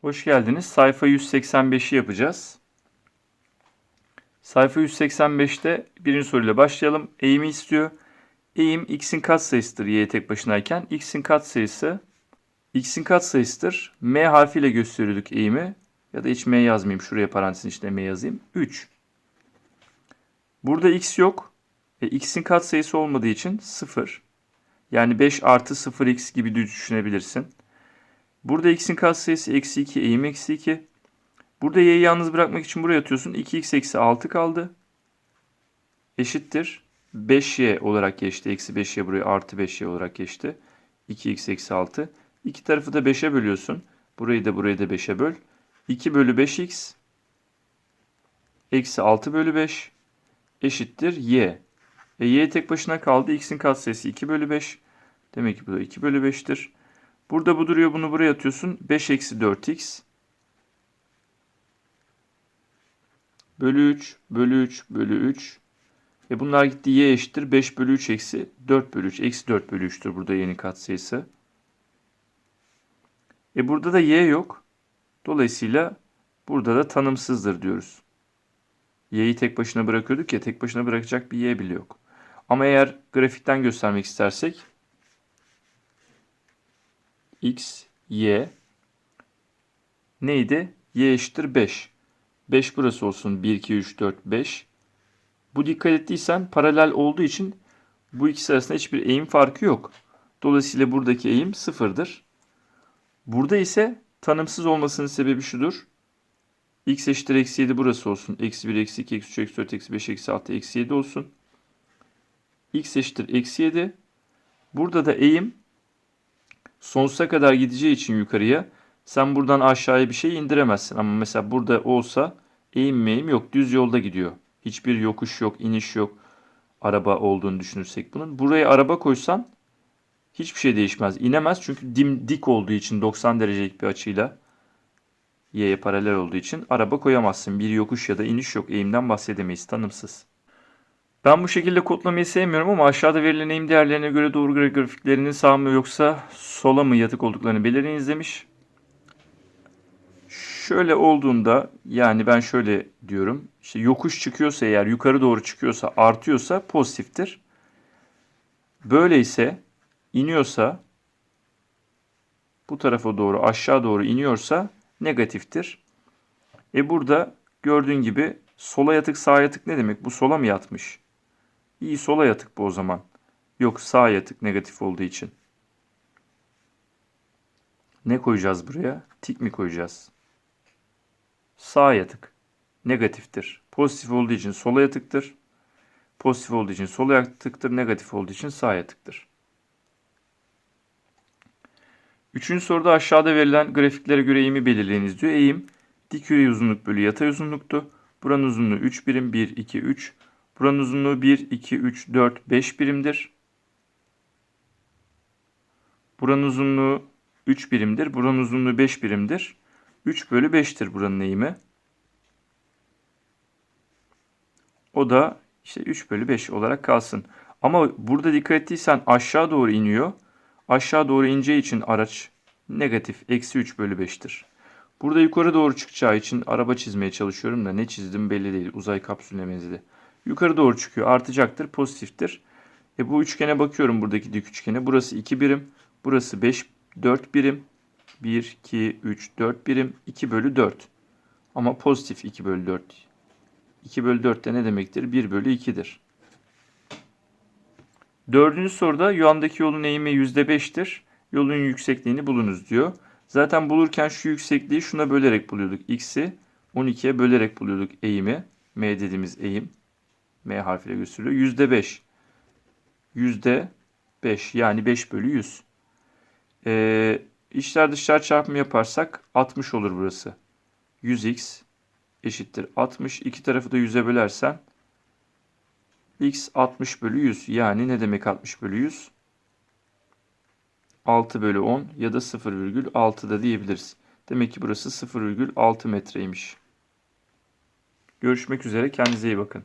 Hoş geldiniz. Sayfa 185'i yapacağız. Sayfa 185'te birinci soruyla başlayalım. Eğimi istiyor. Eğim x'in katsayısıdır y tek başınayken. x'in katsayısı x'in katsayısıdır. m harfiyle gösteriyorduk eğimi. Ya da hiç m yazmayayım. Şuraya parantezin içine m yazayım. 3. Burada x yok. E, x'in katsayısı olmadığı için 0. Yani 5 artı 0x gibi düşünebilirsin. Burada x'in katsayısı eksi 2, eğim eksi 2. Burada y'yi yalnız bırakmak için buraya atıyorsun. 2x eksi 6 kaldı. Eşittir. 5y olarak geçti. Eksi 5y buraya artı 5y olarak geçti. 2x eksi 6. İki tarafı da 5'e bölüyorsun. Burayı da burayı da 5'e böl. 2 bölü 5x eksi 6 bölü 5 eşittir y. E, y tek başına kaldı. x'in katsayısı 2 bölü 5. Demek ki bu da 2 bölü 5'tir. Burada bu duruyor. Bunu buraya atıyorsun. 5 eksi 4x bölü 3 bölü 3 bölü 3. E bunlar gitti y eşittir. 5 bölü 3 eksi 4 bölü 3. Eksi 4 bölü 3'tür burada yeni katsayısı. E burada da y yok. Dolayısıyla burada da tanımsızdır diyoruz. Y'yi tek başına bırakıyorduk ya tek başına bırakacak bir y bile yok. Ama eğer grafikten göstermek istersek x, y neydi? y eşittir 5. 5 burası olsun. 1, 2, 3, 4, 5. Bu dikkat ettiysen paralel olduğu için bu ikisi arasında hiçbir eğim farkı yok. Dolayısıyla buradaki eğim sıfırdır. Burada ise tanımsız olmasının sebebi şudur. x eşittir eksi 7 burası olsun. Eksi 1, eksi 2, eksi 3, eksi 4, eksi 5, eksi 6, eksi 7 olsun. X eşittir eksi 7. Burada da eğim sonsuza kadar gideceği için yukarıya sen buradan aşağıya bir şey indiremezsin. Ama mesela burada olsa eğim meyim yok. Düz yolda gidiyor. Hiçbir yokuş yok, iniş yok. Araba olduğunu düşünürsek bunun. Buraya araba koysan hiçbir şey değişmez. İnemez çünkü dim dik olduğu için 90 derecelik bir açıyla y'ye paralel olduğu için araba koyamazsın. Bir yokuş ya da iniş yok. Eğimden bahsedemeyiz. Tanımsız. Ben bu şekilde kodlamayı sevmiyorum ama aşağıda verilen eğim değerlerine göre doğru grafiklerinin sağ mı yoksa sola mı yatık olduklarını belirleyiniz demiş. Şöyle olduğunda yani ben şöyle diyorum. İşte yokuş çıkıyorsa eğer yukarı doğru çıkıyorsa artıyorsa pozitiftir. Böyleyse iniyorsa bu tarafa doğru aşağı doğru iniyorsa negatiftir. E burada gördüğün gibi sola yatık sağ yatık ne demek? Bu sola mı yatmış? İyi sola yatık bu o zaman. Yok sağ yatık negatif olduğu için. Ne koyacağız buraya? Tik mi koyacağız? Sağ yatık. Negatiftir. Pozitif olduğu için sola yatıktır. Pozitif olduğu için sola yatıktır. Negatif olduğu için sağ yatıktır. Üçüncü soruda aşağıda verilen grafiklere göre eğimi belirleyiniz diyor. Eğim dik yüzey uzunluk bölü yatay uzunluktu. Buranın uzunluğu 3 birim. 1, 2, 3. Buranın uzunluğu 1, 2, 3, 4, 5 birimdir. Buranın uzunluğu 3 birimdir. Buranın uzunluğu 5 birimdir. 3 bölü 5'tir buranın eğimi. O da işte 3 bölü 5 olarak kalsın. Ama burada dikkat ettiysen aşağı doğru iniyor. Aşağı doğru ineceği için araç negatif eksi 3 bölü 5'tir. Burada yukarı doğru çıkacağı için araba çizmeye çalışıyorum da ne çizdim belli değil. Uzay kapsülüne benzedi. Yukarı doğru çıkıyor artacaktır pozitiftir. E bu üçgene bakıyorum buradaki dik üçgene. Burası 2 birim. Burası 5 4 birim. 1, 2, 3, 4 birim. 2 bölü 4. Ama pozitif 2 bölü 4. 2 bölü 4 de ne demektir? 1 bölü 2'dir. Dördüncü soruda yandaki yolun eğimi %5'tir. Yolun yüksekliğini bulunuz diyor. Zaten bulurken şu yüksekliği şuna bölerek buluyorduk. X'i 12'ye bölerek buluyorduk eğimi. M dediğimiz eğim. M harfiyle gösteriliyor. %5. %5 yani 5 bölü 100. Ee, İçler dışlar çarpımı yaparsak 60 olur burası. 100x eşittir 60. İki tarafı da 100'e bölersen x 60 bölü 100. Yani ne demek 60 bölü 100? 6 bölü 10 ya da 0,6 da diyebiliriz. Demek ki burası 0,6 metreymiş. Görüşmek üzere. Kendinize iyi bakın.